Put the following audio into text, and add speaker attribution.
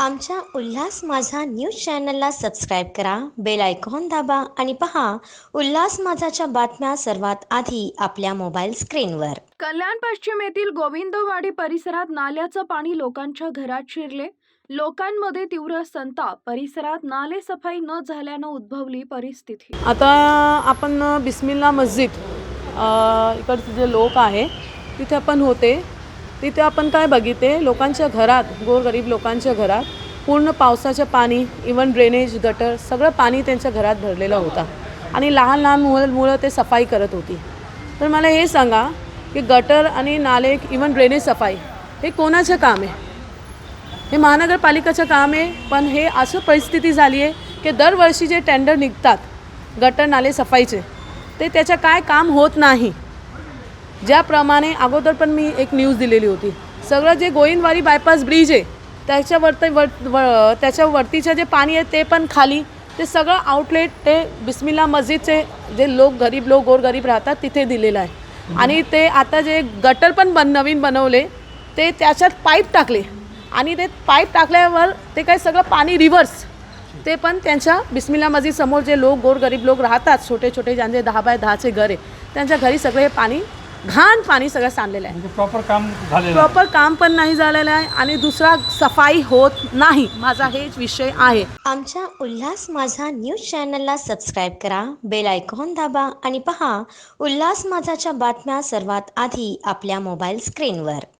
Speaker 1: आमच्या उल्हास माझा न्यूज चॅनलला सबस्क्राईब करा बेल आयकॉन दाबा आणि पहा उल्हास माझाच्या बातम्या सर्वात आधी आपल्या मोबाईल स्क्रीनवर.
Speaker 2: कल्याण पश्चिम येथील गोविंदवाडी परिसरात नाल्याचं पाणी लोकांच्या घरात शिरले. लोकांमध्ये तीव्र संताप. परिसरात नाले सफाई न झाल्यानं उद्भवली परिस्थिती.
Speaker 3: आता आपण बिस्मिल्ला मस्जिद अ, इकडचे जे लोक आहे तिथे आपण होते. तिथे आपण काय बघितले? लोकांच्या घरात गोरगरीब लोकांच्या घरात पूर्ण पावसाचं पाणी इवन ड्रेनेज गटर सगळं पाणी त्यांच्या घरात भरलेलं होता. आणि लहान लहान मुलं मुलं ते सफाई करत होती. तर मला हे सांगा की गटर आणि नाले इवन ड्रेनेज सफाई हे कोणाचं काम आहे? हे महानगरपालिकेचं काम आहे पण हे असं परिस्थिती झाली आहे की दरवर्षी जे टेंडर निघतात गटर नाले सफाईचे ते त्याचं काय काम होत नाही? ज्याप्रमाणे अगोदर पण मी एक न्यूज दिलेली होती. सगळं जे गोविंदवाडी बायपास ब्रिज आहे त्याच्यावरती वर व- त्याच्यावरतीचं जे पाणी आहे ते पण खाली ते सगळं आउटलेट ते बिस्मिल्ला मस्जिदचे जे लोक गरीब लोक गोरगरीब राहतात तिथे दिलेलं आहे. आणि ते आता जे गटर पण बन नवीन बनवले ते त्याच्यात पाईप टाकले. आणि ते पाईप टाकल्यावर ते काय सगळं पाणी रिव्हर्स ते पण त्यांच्या बिस्मिल्ला मस्जिद समोर जे लोक गोरगरीब लोक राहतात छोटे छोटे ज्यांचे दहा बाय दहाचे घर आहे त्यांच्या घरी सगळे हे पाणी घाण पाणी सगळं सांडलेलं आहे.
Speaker 4: म्हणजे प्रॉपर काम झालेलं आहे.
Speaker 3: प्रॉपर काम पण नाही झालेलं आहे आणि दुसरा सफाई होत नाही. माझा हेच विषय आहे.
Speaker 1: आमच्या उल्हास माझा न्यूज चॅनलला सबस्क्राईब करा बेल आयकॉन दाबा आणि पहा उल्हास माझाच्या बातम्या सर्वात आधी आपल्या मोबाईल स्क्रीनवर